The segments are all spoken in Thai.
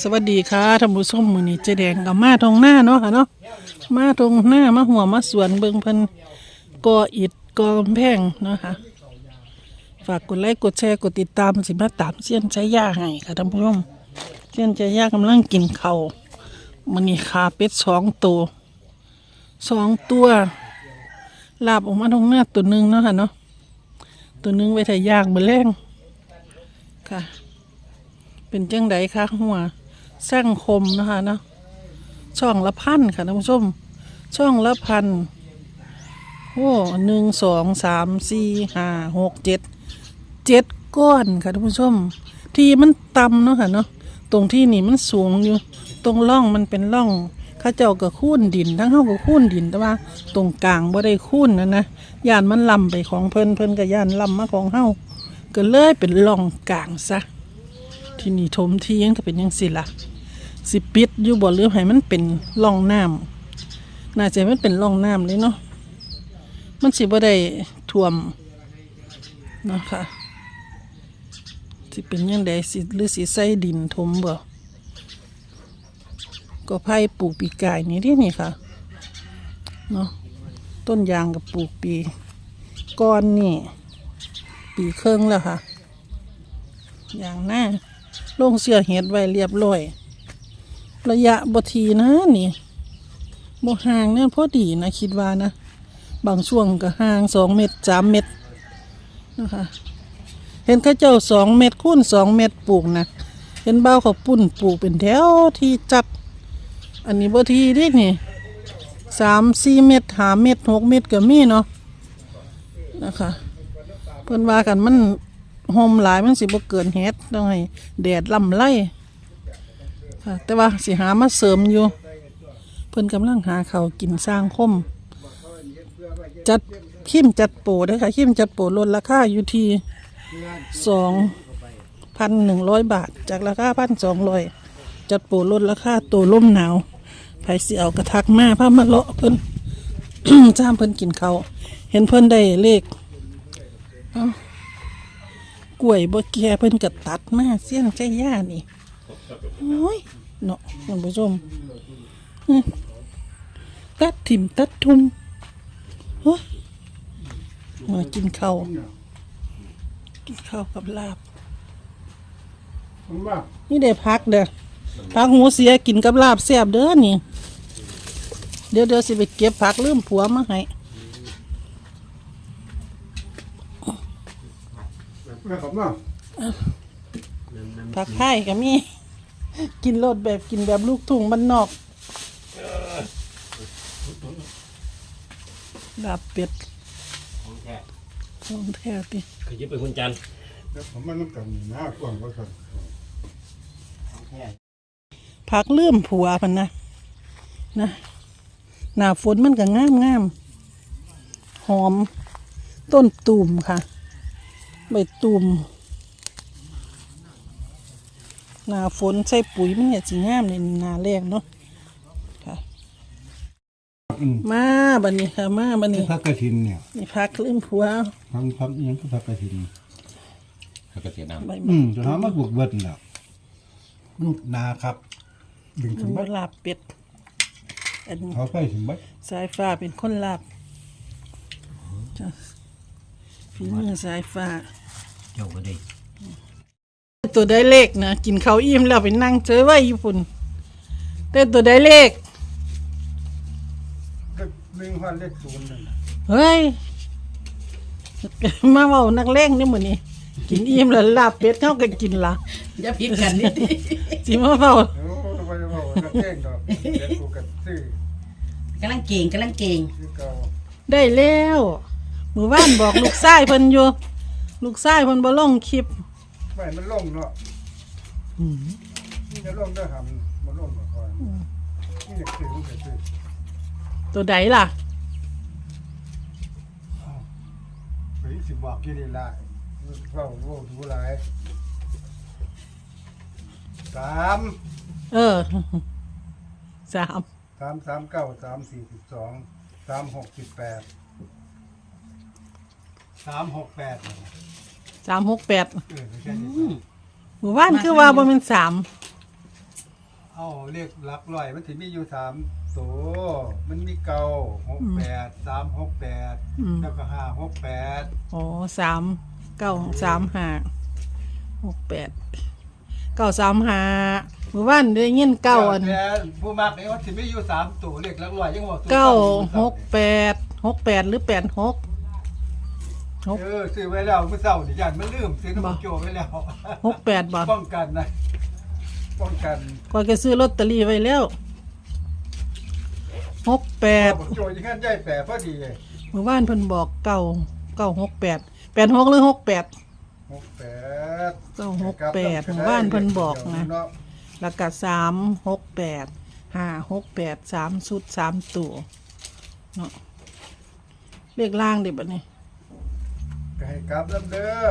สวัสดีค่ะท่านผู้ชมมือนี้เจแดงกับมาตรงหน้าเนาะค่ะเนาะมาตรงหน้ามาหัวมาสวนเบิงเพิ่นก่ออิฐก่อกำแพงเนาะค่ะฝากกดไลค์กดแชร์กดติดตามสิมาตามเสี้ยนใจย่าให้ค่ะท่านผู้ชมเสี้ยนใจยากำลังกินเข้าวมือนี้ขาเป็ดสองตัวสองตัวลาบออกมาตรงหน้าตัวหนึ่งเนาะค่ะเนาะตัวหนึ่งไว้ถ่ายยางมื้อแรงค่ะ เป็นจังไดคะหัวสร้างคมนะคะเนาะช่องละพันค่ะท่านผู้ชม ช่องละพันโอ้หนึ่งสองสามสี่ห้าหกเจ็ดเจ็ดก้อนค่ะท่านผู้ชม ที่มันต่ำเนาะค่ะเนาะตรงที่นี่มันสูงอยู่ ตรงร่องมันเป็นร่องข้าเจ้าก็คูนดิน ทั้งเข้าก็คูนดินแต่ว่า ตรงกลางบ่ได้คูนนะนะย่านมันลำไปของเพิ่นเพิ่นก็ย่านลำมาของเฮาก็เลยเป็นร่องกลางซะ ที่นี่ถมทียังจะเป็นยังสิละ่ะสิปิดอยู่บ่หรือให้มันเป็นร่องน้ำน่าจะมันเป็นร่องน้ำเลยเนาะมันสิบ่ได้ท่วมนะคะสิเป็นยังไดสิหรือสิใส่ดินถมบ่ก็ไผ่ปลูกปีกายนี่ที่นี่ค่ะเนาะต้นยางกับปลูกปีก้อนนี่ ปีเครื่องแล้วค่ะ อย่างหน้า ลงเสื้อเห็ดไว้เรียบร้อย ระยะบทีนะนี่บ่ห่างเนี่ยพอดีนะคิดว่านะ บางช่วงก็ห่างสองเมตรสามเมตรนะคะเห็นข้าเจ้าสองเมตรคูณสองเมตรปลูกนะเห็นเบ้าเขาปุ่นปลูกเป็นแถวที่จัด อันนี้บทีนี่นี่สามสี่เมตรหาเมตรหกเมตรก็มีเนาะนะคะเพิ่นว่ากันมัน โฮมหลายมันสิบ่เกินเฮ็ดต้องให้แดดลำไรค่ะแต่ว่าสิหามาเสริมอยู่ เพิ่นกำลังหาเขาวกินสร้างคม จัดขิมจัดโปรเด้อค่ะขิมจัดโปรลดราคาอยู่ที่สองพันหนึ่งร้อยบาท จากราคาพันสองร้อยจัดโปรลดราคาตัวล่มหนาวไผสิเอากระทักมาพามาเลาะเพิ่น จ้ามเพิ่นกินเขาวเห็นเพิ่นได้เลข ล้วยบ่แก่เพิ่นก็ตัดมาเสี้ยนใจย่านี่โอ้ยเนาะท่านผู้ชมอื้อตัดถิ่มตัดทุ่มโอ้ยมากินข้าวกินข้าวกับลาบผมว่านี่ได้พักเด้อพักหูเสียกินกับลาบแซ่บเด้อนี่ เดี๋ยวเดี๋ยวสิไปเก็บผักลืมผัวมาให้ เรื่องผมว่าผักไผ่ก็มี กินรสแบบกินแบบลูกทุ่งบ้านนอกลาบเป็ดของแท้ของแท้ติขยิบไปคุณจันทร์เดี๋ยวผมมาน้ำกันหน้ากว้างกว่ากันของแท้ผักเลื่อมผัวพันนะนะหน้าฝนมันก็งามงามหอม ต้นตูมค่ะ ใบตูมหน้าฝนใส่ปุ๋ยมันเนี่ยสิงามในหน้าแรกเนาะค่ะมาบันนี้ค่ะมาบันนี้พักกระถินเนี่ยนี่ผักเลื่อมผัวพักพักอิหยังก็พักกระถินแล้วก็เสียน้ใบอืมะมจะหามาบุกเบิดแล้วมันนาครับ ดึงถึงมะบัดลาบเป็ดอันเขาไปถึงบัดสายฟ้าเป็นคนลาบจ้ะ ฝีมือสายฟ้าำเจ้าก็ได้ตัวได้เลขนะกินข้าวอิ่มแล้วไปนั่งเจอไว้ญี่ปุ่นแต่ตัวได้เลขหนึ่งพันเลขศูนย์นั่นน่ะเฮ้ย มาเว้านักเลงนี่มื้อนี้กินอิ่มแล้วลาบเป็ดเขาก็กินละอย่าพิดกันนิดเดียวสิมาเว้าโอ้ไปบอกว่ากระเต้งดอกเดี๋ยวกูกันซื้อกำลังเก่งกำลังเก่งคือเก่าได้แล้ว มื้อวานบอกลูกชายเพิ่นอยู่ ลูกชายเพิ่นบ่ลงคลิปไม่มันล่งเนาะนี่จะล่งด้วยหำมันล่งมาก่อนนี่อยากซื้อมันจะซื้อตัวใดล่ะ ไปสิบอกกี่ดีละเฝ้าโว้ดูหลายสามเออ สามสามสามเก้าสามสี่สิบสองสามหกสิบแปด สามหกแปดสามหกแปดเออไม่ใช่สิหมู่บ้านคือว่าบ่แม่นสามเอาเลขหลักร้อยมันถึมีอยู่สามตัวมันมีเก้าหกแปดสามหกแปดอืมแล้วก็ห้าหกแปดโอ้สามเก้าสามห้าหกแปดเก้าสามห้าเมื่อวานได้ยินเก้าอันแต่ผู้มักนี่มันถึมีอยู่สามตัวเลขหลักร้อยยังบอกเก้าหกแปดหกแปดหรือแปดหกหก เออซื้อไว้แล้วเมื่อเช้านี่ยันมันลืมซื้อบ่น้ำโจไว้แล้วหกแปดบ่ป้องกันนะป้องกันก็จะซื้อลอตเตอรี่ไว้แล้วหกแปดบอกโจยังงั้นย่ายแปรพอดีเลยเมื่อวานเพิ่นบอกเก้าเก้าหกแปดแปดหกหรือหกแปดหกแปดเก้าหกแปดหมู่บ้านเพิ่นบอกนะเาแล้วก็สามหกแปดห้าหกแปดสามชุดสามตัวเนาะเลขล่างเด็บอันนี้ ก็ให้กลับลำเด้อ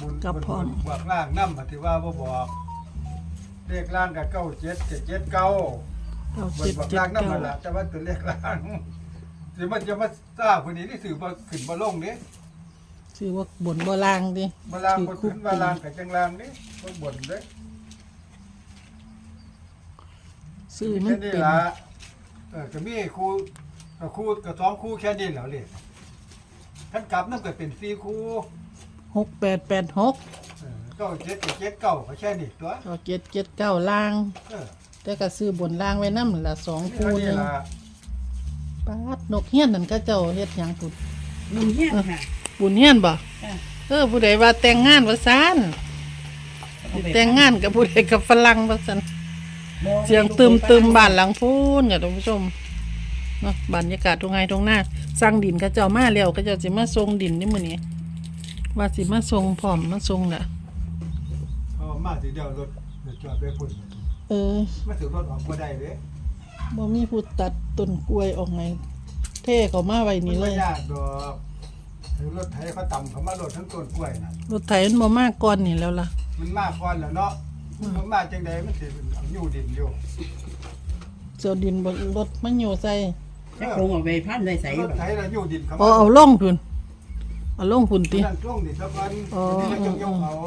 บุญกลับพร้อมบุญบอกล่างน้ำอธิว่าบ่บอกเลขล่างกับเก้าเจ็ดเจ็ดเจ็ดเก้าเก้าบนเจ็ดบอกเจ็ดล่างน้ำเก้ามาละแต่ว่าตัวเลขล่างสิมันจะมาทราบคนนี้ที่สื่อบ่ขึ้นบ่ลงนี่ชื่อว่าบนบ่ล่างดิบ่ล่างบ่คือขึ้นคุกบ่ล่างกับจังล่างนี่บ่บ่นเด้อซื้อมัแค่นนี้เป็นล่ะเออก็มีครูกับครูกับสองครูแค่นี้แล้วเลย ท่านกลับนั่นก็เป็นสี่ครูหกแปดแปดหกเออเก้าเจ็ดกับเจ็ดเก้าก็แค่นี้ตัวเก้าเจ็ดเจ็ดเก้าล่าง เออแต่ก็ซื้อบนล่างไว้น้ำละสองนี่คู่เท่าหนี้นึ่งล่ะปาดนกเฮี้ยนนั่นก็เจ้าเฮ็ดหยังพุ่นนุ่มเฮี้ยนค่ะบุญเฮี้ยนบ่ค่ะ เออผู้ใดว่าแต่งงานว่าซ่านแต่งงานกับผู้ใดกับฝรั่งว่าซั่นเสียงตึมตึมบ้านหลังพูนค่ะท่านผู้ชม เนาะบรรยากาศตรงไงตรงหน้าสร้างดินเขาเจ้ามาแล้วเขาเจ้าสิมาส่งดินนี่มื้อนี้ว่าสิมาส่งพร้อมมาส่งน่ะเอามาสิเดียวรถรถจอดไปพุ่นเออมาถึงรถออกบ่ได้เด้บ่มีผู้ตัดต้นกล้วยออกไงเท่เขามาไว้มันนี่เลบ่ยยากดอกถึงรถไถเขาต่ำเขามารถทั้งต้นกล้วยน่ะรถไถมันบ่มากก่อนนี่แล้วล่ะ มันมาก่อนแล้วเนาะมันมาจังใดมันสิเอาอยู่ดินอยู่เสียวดินบนรถมันอยู่ใส่ จะคงเอาไปพันไว้ใส่อรยู่ถไถแล้วอยู่ดินเขาเอาเอาลงพุ่นเอาลงพุ่นติ นั่นช่วงนี้สักวันอ๋อ ที่จะยกเอาโอ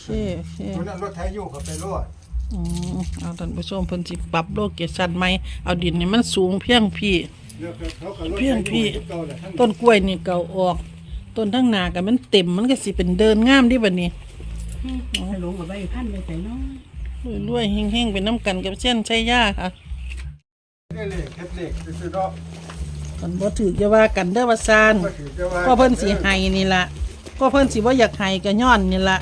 เคโอเคตัวนั้นรถไถอยู่เขาไปรถอืมเอาท่านผู้ชมเพิ่นสิปรับโลเคชั่นใหม่เอาดินนี่มันสูงเพียงพี่แล้วก็เขาก็รถเพี้ยนพี่เก่าแหละทั้งต้นกล้วยนี่เก่าออก ต้นทั้งหนาก็มันเต็มมันก็สิเป็นเดินงามดิบัดนี้ถ้าหลงเอาไปพันไว้ใส่เน้อยรวยๆเฮงๆเป็นน้ำกันกับเช่นใช้ย่าค่ะ ได้เลขเฮ็ดเลขซื้อๆเนาะกันบ่ถือจะว่ากันเด้อว่าซานก็ถือจะว่าก็เพิ่นสิให้นี่ล่ะก็เพิ่นสิบ่อยากให้ก็ย้อนนี่ล่ะ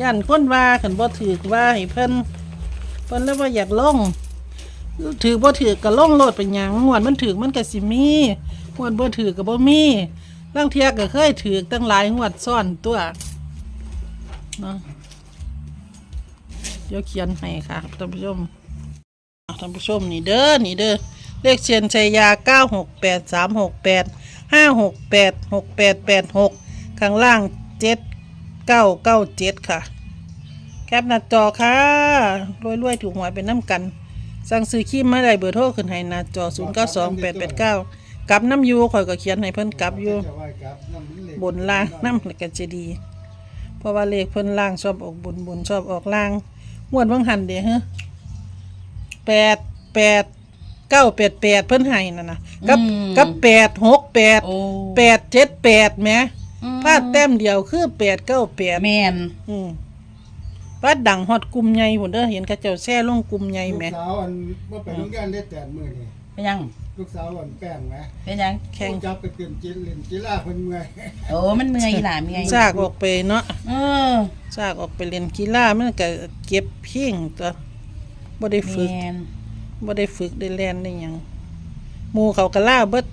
ย่านคนว่าคันบ่ถือว่าให้เพิ่นเพิ่นเลยบ่อยากลงถือบ่ถือก็ลงโลดเป็นหยังงวดมันถือมันก็สิมีงวดบ่ถือก็บ่มีลางเที่ยก็เคยถือตั้งหลายงวดซ้อนตัวเนาะเดี๋ยวเขียนให้ค่ะท่านผู้ชมอะ ท่านผู้ชมนี่เด้อนี่เด้อเลขเชียนชัยยา 968 368 568 6886 ข้างล่าง 7997 ค่ะ แคปหน้าจอค่ะรวยๆถูกหวยเป็นน้ำกัน สั่งซื้อครีมมาได้เบอร์โทรขึ้นให้หน้าจอ 092889 กับน้ำยูข่อยก็เขียนให้เพิ่นกับอยู่บนล่างน้ำแล้วก็จะดี เพราะว่าเลขเพิ่นล่างชอบออกบนบนชอบออกล่างงวดเบิ่งหันเด้ฮะ แปดแปดเก้าแปดแปดเพิ่นให้นั่นนะกับกับแปดหกแปดโอ้แปดเจ็ดแปดแหมอืมพลาดแต้มเดียวคือแปดเก้าแปดแมนอืมพลาดดังฮอดกลุ่มใหญ่พุ่นเด้อเห็นเขาเจ้าแช่ลงกลุ่มใหญ่ลูแหมกสาวอันว่าไปโรงเรียนได้แต่มือนี่เป็นยังลูกสาวอันแป้งไหมเป็นยังแข่งจับไปเปลี่ยนจินเล่นกีฬาเพิ่นเมื่อยโอ้มันเมื่อยหล่ะเมื่อยซากออกไปเนาะเออ ซากออกไปเล่นกีฬามันก็เก็บเพียงตัว บ่ได้แมฝึกนบ่ได้ฝึกได้แล่นได้หยังหมู่เขาก็ล่าเบิด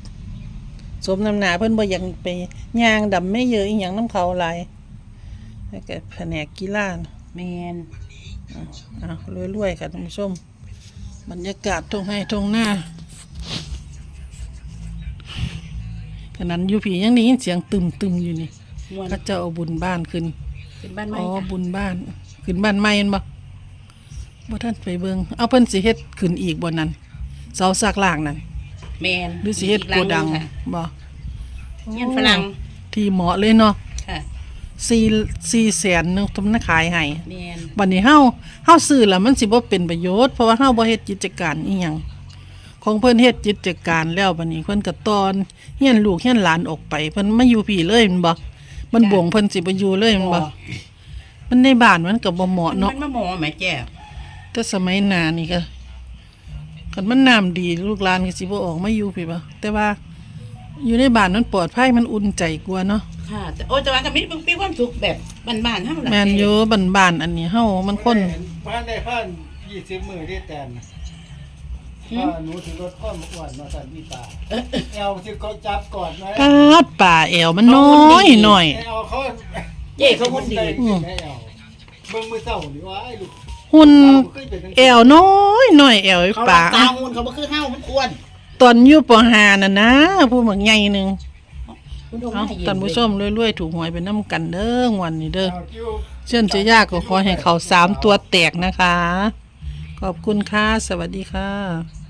สมน้ำหนาเพิ่นบ่อยากไปย่างดำไม่เยอะอีหยังน้ำเขาหลายแล้วก็แผนกกีฬาน่ะแมนอ้าวรวยๆค่ะท่านผู้ชม บรรยากาศตรงให้ตรงหน้าขนาดอยู่ผียังได้ยินเสียงตึมๆอยู่นี่ม่วนเขาเจ้าเอาบุญบ้านขึ้นเป็นบ้านไม้อ๋อค่ะ บุญบ้าน ขึ้นบ้านใหม่แม่นบ่ บ่ท่านไปเบิ่งเอาเพิ่นสิเฮ็ดขึ้นอีกบ่นั่นเสาซากล่างนั่นแมนหรือสิเฮ็ดโกดังค่ะบ่เงี้ยนฝรั่งที่เหมาะเลยเนาะค่ะสี่สี่แสนนึงทำนักขายให้แม่นบัดนี้เฮาเฮาซื้อแล้วมันสิบ่เป็นประโยชน์เพราะว่าเฮาบ่เฮ็ดกิจการอีหยังของเพิ่นเฮ็ดกิจการแล้วบัดนี้เพิ่นก็ตอนเฮียนลูกเฮียนหลานออกไปเพิ่นมาอยู่พี่เลยแมันบ่มันบ่งเพิ่นสิบ่อยู่เลยแมันบ่มันในบ้านมันก็บ่เหมาะมันเนาะมาหมอแม่แจ้ แต่สมัยหน้านี่ก็คันมันน้ำดีลูกหลานก็สิบ่ออกมาอยู่พี่บ่แต่ว่า อยู่ในบ้านมันปลอดภัยมันอุ่นใจกว่าเนาะค่ะ แต่โอ้แต่ว่าก็มีมีความสุขแบบบ้านๆเฮาล่ะแม่นอยู่บ้านๆอันนี้เฮามันคนบ้านได้พันยี่สิบมือที่แตนถ้าหนูถือรถข้อมอ้วนมาสั่นพี่ตาแอลที่เขาจับก่อนไหมปาดป่าแอวมันน้อยหน่อยแอลเขาเจ้เขาคนดีอืมแอลเบิ่งมือเศร้าหรือว่าไอ้ลูก หุ่นเคยเป็นจังแอวน้อยหน่อยแอวไอ้เขาป่ารักตางูนเขาบ่คือเฮามันอ้วนตอนอยู่ปหาน่ะนะผู้หมักใหญ่หนึงคุณดูเอาให้เย็ท่านผู้ชมรวยๆถูกหวยเป็นน้ำกันเด้องวันนี้เด้อแอลคิวเชื่อนจะยากก็ขอให้เขาสามตัวแตกนะคะ ขอบคุณค่ะ สวัสดีค่ะ